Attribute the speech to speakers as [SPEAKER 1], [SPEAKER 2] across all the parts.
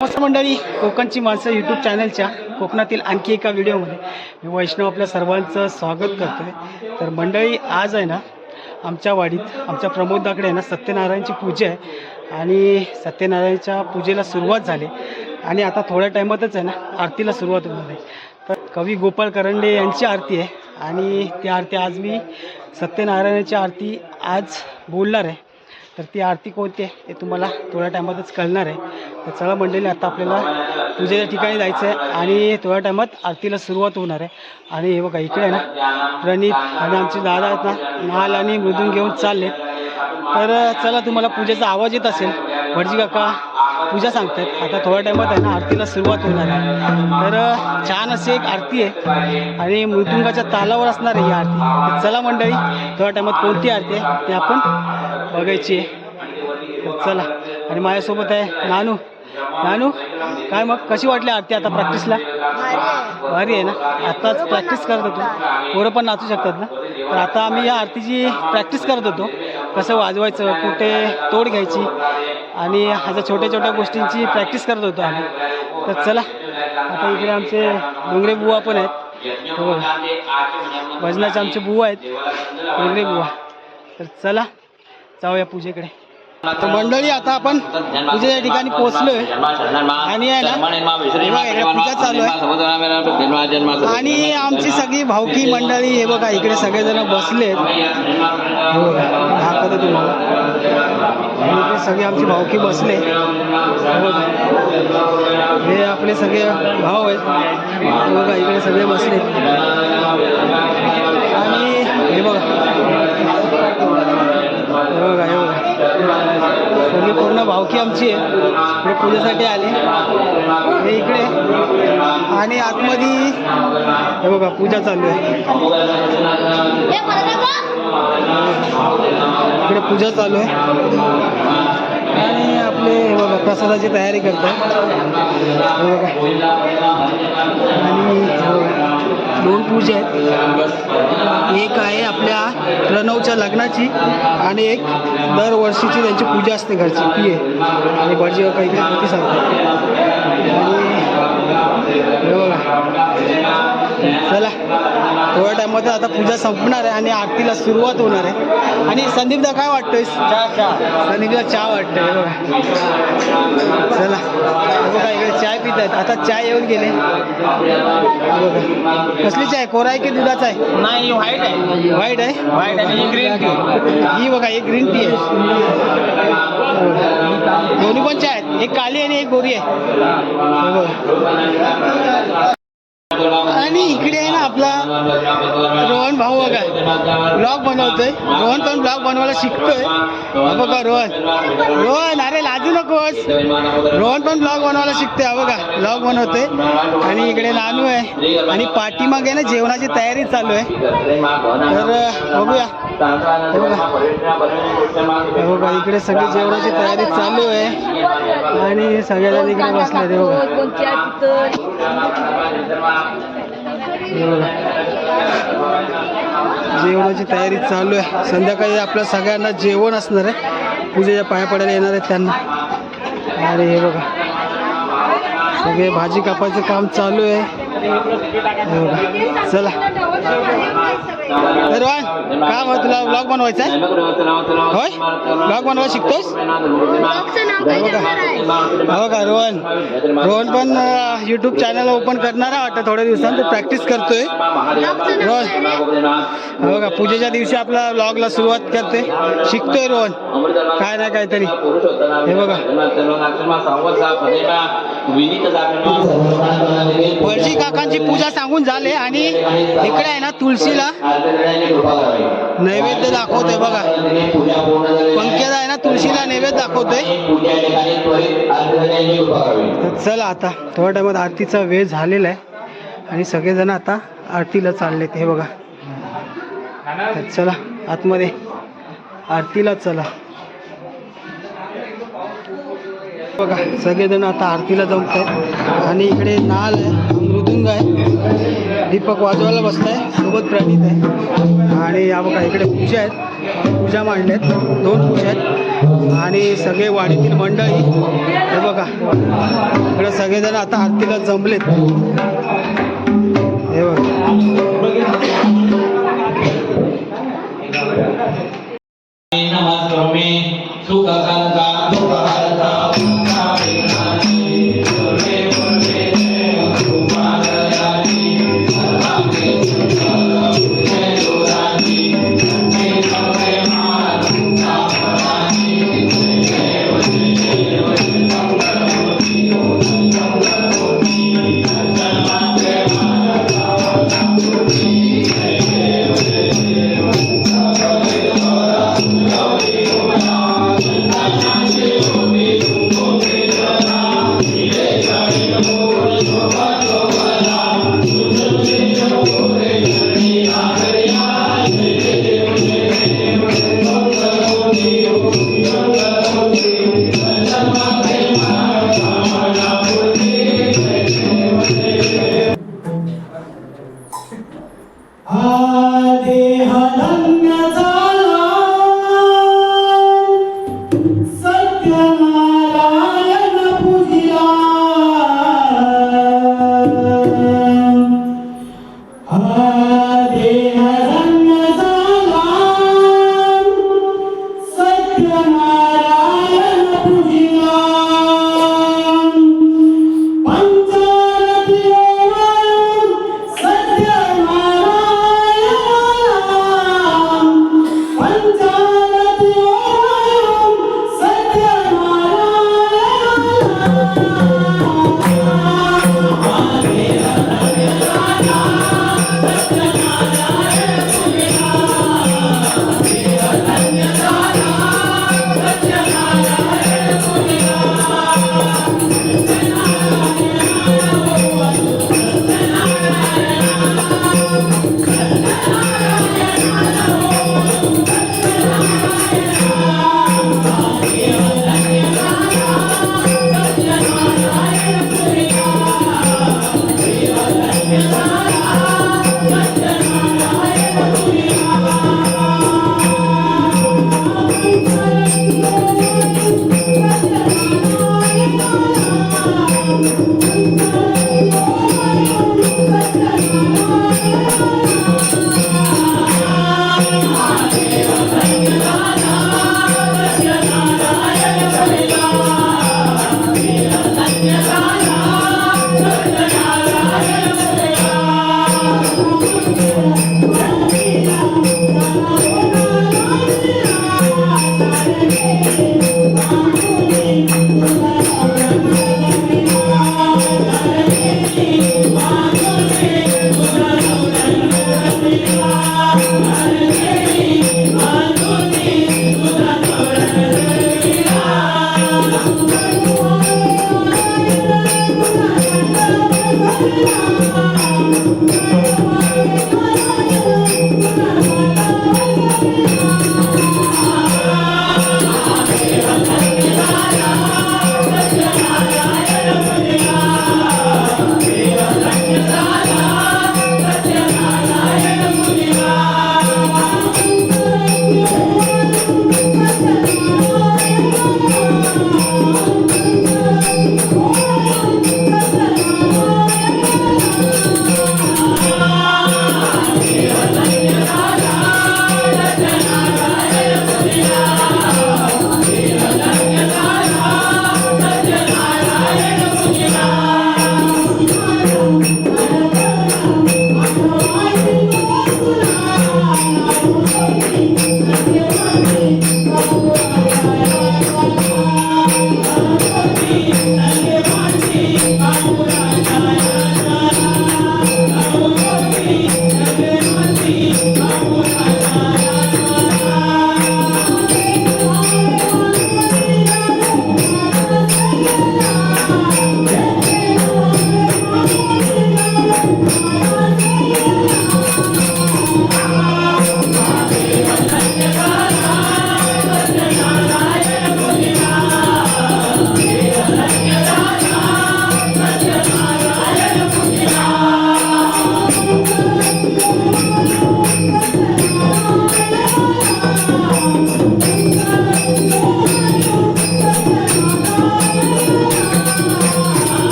[SPEAKER 1] नमस्कार मंडळी कोकणची माणसं यूट्यूब चॅनलच्या कोकणातील आणखी एका व्हिडिओमध्ये. मी वैष्णव आपल्या सर्वांचं स्वागत करतो आहे तर मंडळी आज आहे ना आमच्या वाडीत आमच्या प्रमोद दाकडे आहे ना सत्यनारायणची पूजा आहे. आणि सत्यनारायणच्या पूजेला सुरुवात झाली. आणि आता थोड्या टायमातच आहे ना आरतीला सुरुवात होणार आहे. तर कवी गोपाळ करंडे यांची आरती आहे. आणि ती आरती आज मी सत्यनारायणाची आरती आज बोलणार आहे. तर ती आरती कोणती आहे ते तुम्हाला थोड्या टायमातच कळणार आहे. तर चला मंडळी आता आपल्याला पूजेच्या ठिकाणी जायचं आहे आणि थोड्या टायमात आरतीला सुरुवात होणार आहे. आणि हे बघा इकडे आहे ना प्रणित आणि आमचे दादा आहेत ना माल आणि मृदून घेऊन चालले तर चला तुम्हाला पूजेचा आवाज येत असेल. भटजी काका पूजा सांगतात आता थोड्या टायमात आहे ना आरतीला सुरुवात होणार आहे. तर छान अशी एक आरती आहे. आणि मृदुंगाच्या तालावर असणार आहे ही आरती. तर चला मंडळी थोड्या टायमात कोणती आरती आहे ते आपण बघायची आहे. हो, चला. आणि माझ्यासोबत आहे नानू. नानू काय मग? कशी वाटली आरती आता प्रॅक्टिसला? भारी आहे ना? आत्ताच प्रॅक्टिस करत होतो. पोरं पण नाचू शकतात ना? तर आता आम्ही या आरतीची प्रॅक्टिस करत होतो. कसं वाजवायचं कुठे तोड घ्यायची आणि ह्याच्या छोट्या छोट्या गोष्टींची प्रॅक्टिस करत होतो आम्ही. तर चला आता इकडे आमचे डोंगरे बुवा पण आहेत. हो. भजनाचे आमचे बुवा आहेत. डोंगरे बुवा. तर चला जाऊया पूजेकडे. तर मंडळी आता आपण पूजेच्या ठिकाणी पोहोचलोय. आणि आहे ना पूजा चालू आहे. आणि आमची सगळी भावकी मंडळी हे बघा इकडे सगळेजण बसलेत. हे दाखवतो तुम्हाला इकडे सगळे आमची भावकी बसले. हे हे आपले सगळे भाव आहेत. हे बघा इकडे सगळे बसले. आणि हे बघा. हे बघा हे बघा सगळी पूर्ण भावकी आमची आहे. इकडे पूजेसाठी आले. हे इकडे. आणि आतमध्ये हे बघा पूजा चालू आहे. इकडे पूजा चालू आहे. आणि आपले हे बघा प्रसादाची तयारी करतात हे बघा. आणि दोन पूजा आहेत. एक आहे आपल्या प्रणवच्या लग्नाची आणि एक दरवर्षीची त्यांची पूजा असते घरची ती आहे. आणि भाजीवर काही सांगतात. आणि हे बघा. चला थोड्या टायमात आता पूजा संपणार आहे आणि आरतीला सुरुवात होणार आहे. आणि संदीपदा काय वाटतोय? संदीपला चहा. वाटतंय बघा. चला. बघा इकडे चाय पित आहेत. आता चाय येऊन गेले. बघा. कसली चाय कोरा आहे की दुधाचा आहे?
[SPEAKER 2] नाही व्हाईट आहे.
[SPEAKER 1] व्हाईट आहे?
[SPEAKER 2] व्हाईट आणि ग्रीन टी
[SPEAKER 1] ही बघा एक ग्रीन टी आहे. दोन्ही पण चाय आहेत. एक काळी आणि एक गोरी आहे. आणि इकडे आहे ना आपला रोहन भाऊ बघा. ब्लॉग बनवतोय. रोहन पण ब्लॉग बनवायला शिकतोय. बघा रोहन. रोहन अरे लाजू नकोस. रोहन पण ब्लॉग बनवायला शिकतोय. हा बघा ब्लॉग बनवतोय. आणि इकडे नानू आहे. आणि पाठीमागे ना जेवणाची तयारी चालू आहे. तर बघूया. बघा हे इकडे सगळी जेवणाची तयारी चालू आहे. आणि सगळ्याला इकडे बसले ते बघा. जेवणाची तयारी चालू आहे. संध्याकाळी आपल्या सगळ्यांना जेवण असणार आहे. पूजेच्या पाया पडायला येणार आहेत त्यांना. आणि हे बघा. सगळे भाजी कापायचं काम चालू आहे. चला. तर काय मग तुला ब्लॉग बनवायचा आहे? होय? ब्लॉग बनवायला शिकतोस हो का रोहन? रोहन पण यूट्यूब चॅनल ओपन करणार आहे वाटतं थोड्या दिवसांत प्रॅक्टिस करतोय. रोहन हो का पूजेच्या दिवशी आपला ब्लॉगला सुरुवात करते. शिकतोय रोहन. काय नाही काहीतरी. हे बघा. वळशी काकांची पूजा सांगून झाले आणि इकडे आहे ना तुळशीला नैवेद्य दाखवतोय बघा. पंक्याला आहे ना तुळशीला नैवेद्य दाखवतोय. तर चला आता थोड्या टायमात आरतीचा वेळ झालेला आहे. आणि सगळेजण आता आरतीला चाललेत हे बघा. तर चला आतमध्ये आरतीला चला. बघा सगळेजण आता आरतीला जमत आहेत आणि इकडे नाल आहे मृदुंग आहे. दीपक वाजवायला बसताय सोबत प्रणित आहे. आणि या बघा इकडे पूजा आहेत. पूजा मांडल्यात दोन पूजा आहेत. आणि सगळे वाडीतील मंडळी. हे बघा इकडे सगळेजण आता आरतीला जमलेत. हे बघा.
[SPEAKER 2] सुखकर्ता दुःखहर्ता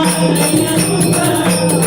[SPEAKER 3] Maria
[SPEAKER 1] do Campo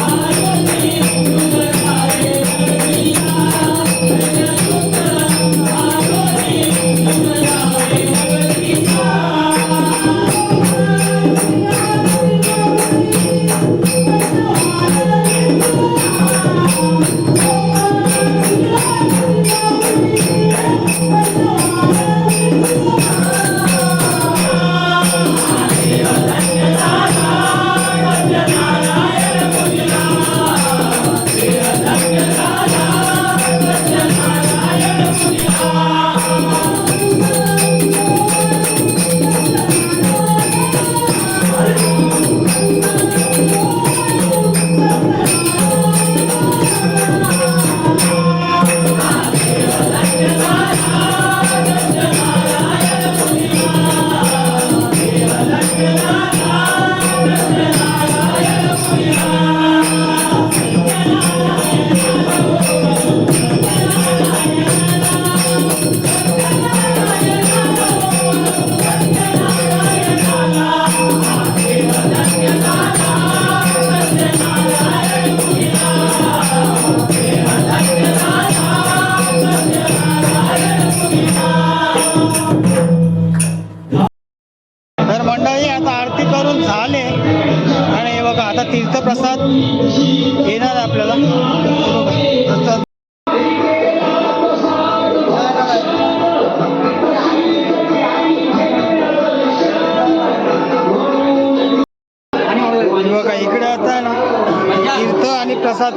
[SPEAKER 1] प्रसाद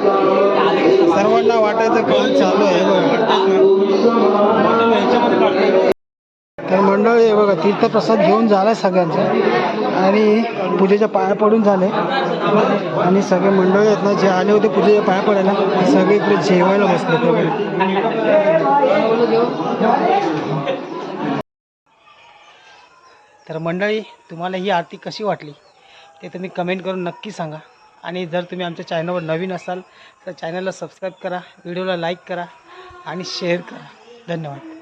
[SPEAKER 1] सर्वांना वाटायचं काम चालू आहे. तर मंडळी आहे बघा तीर्थप्रसाद घेऊन झाला सगळ्यांचा. आणि पूजेच्या पाया पडून झाले. आणि सगळे मंडळी आहेत ना जे आले होते पूजेच्या पाया पडायला ते सगळे इकडे जेवायला बसले तर मंडळी तुम्हाला ही आरती कशी वाटली ते तुम्ही कमेंट करून नक्की सांगा. आणि जर तुम्ही आमच्या चॅनलवर नवीन असाल तर चॅनलला सबस्क्राईब करा व्हिडिओला लाईक करा आणि शेअर करा. धन्यवाद.